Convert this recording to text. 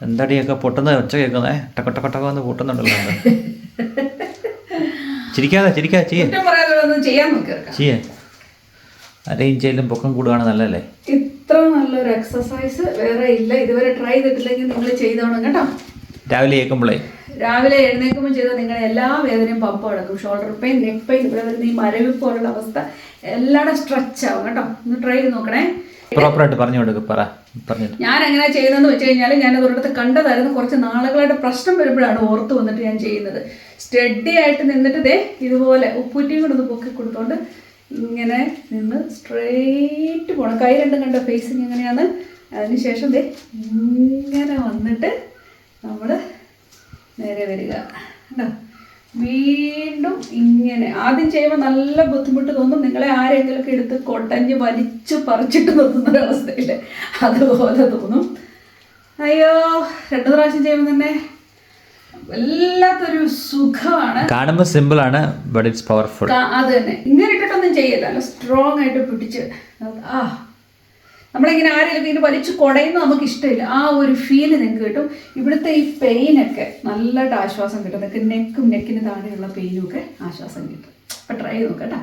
എന്താടിയൊക്കെ പൊട്ടുന്ന ഒച്ച കേൾക്കുന്നേ. ടക്ക ടക്ക ടക്ക എന്ന് പൊട്ടുന്നുണ്ടല്ലോ? ചിരിക്കാതെ ചിരിക്കാതെ ചെയ്യേ. ചെയ്യേ. അരയും ചെയ്യലും പൊക്കം കൂടുകയാണ് നല്ലല്ലേ ഇത്ര നല്ലൊരു എക്സസൈസ് വേറെ ഇല്ല. ഇതുവരെ ട്രൈ ചെയ്തിട്ടില്ലെങ്കിൽ നിങ്ങൾ ചെയ്തോണം കേട്ടോ. രാവിലെ കേൾക്കുമ്പോഴേ രാവിലെ എഴുന്നേൽക്കുമ്പോൾ ചെയ്താൽ നിങ്ങളുടെ എല്ലാ വേദനയും പമ്പ് കിടക്കും ഷോൾഡർ പെയിൻ നെക്ക് പെയിൻ ഇവിടെ വരുന്ന ഈ മരവിപ്പോലുള്ള അവസ്ഥ എല്ലാവരുടെ സ്ട്രെച്ച് ആവും കേട്ടോ. ഒന്ന് ട്രൈ ചെയ്ത് നോക്കണേ. പ്രോപ്പറായിട്ട് പറഞ്ഞു കൊടുക്കുക പറ ഞാൻ എങ്ങനെ ചെയ്യുന്നതെന്ന് വെച്ച് കഴിഞ്ഞാൽ ഞാൻ ഒരിടത്ത് കണ്ടതായിരുന്നു. കുറച്ച് നാളുകളായിട്ട് പ്രശ്നം വരുമ്പോഴാണ് ഓർത്ത് വന്നിട്ട് ഞാൻ ചെയ്യുന്നത്. സ്റ്റഡി ആയിട്ട് നിന്നിട്ട് ദേ ഇതുപോലെ ഉപ്പൂറ്റിയും കൂടെ ഒന്ന് പൊക്കി കൊടുത്തോണ്ട് ഇങ്ങനെ നിന്ന് സ്ട്രെയിറ്റ് പോകണം കൈ രണ്ടും കണ്ട ഫേസിങ് എങ്ങനെയാണ് അതിനുശേഷം ദേ ഇങ്ങനെ വന്നിട്ട് നമ്മൾ നേരെ വരിക. കണ്ടോ? വീണ്ടും ഇങ്ങനെ. ആദ്യം ചെയ്യുമ്പോൾ നല്ല ബുദ്ധിമുട്ട് തോന്നും. നിങ്ങളെ ആരെങ്കിലുമൊക്കെ എടുത്ത് കൊട്ടഞ്ഞ് വലിച്ചു പറിച്ചിട്ട് നിർത്തുന്ന ഒരവസ്ഥയിൽ അതുപോലെ തോന്നും. അയ്യോ രണ്ടു പ്രാവശ്യം ചെയ്യുമ്പോൾ തന്നെ വല്ലാത്തൊരു സുഖമാണ്. കാണുമ്പോൾ സിമ്പിളാണ് ബട്ട് ഇറ്റ്സ് പവർഫുൾ അത് തന്നെ. ഇങ്ങനെ ഇട്ടിട്ടൊന്നും ചെയ്യല്ല. സ്ട്രോങ് ആയിട്ട് പിടിച്ച്. ആ നമ്മളിങ്ങനെ ആരെങ്കിലും ഇങ്ങനെ വലിച്ചു കുടയുന്നത് നമുക്ക് ഇഷ്ടമില്ല ആ ഒരു ഫീൽ നിങ്ങൾക്ക് കിട്ടും. ഇവിടുത്തെ ഈ പെയിനൊക്കെ നല്ലതായിട്ട് ആശ്വാസം കിട്ടും. നിങ്ങൾക്ക് നെക്കും നെക്കിന് താഴെയുള്ള പെയിനും ഒക്കെ ആശ്വാസം കിട്ടും. അപ്പം ട്രൈ ചെയ്ത് നോക്കാം കേട്ടോ.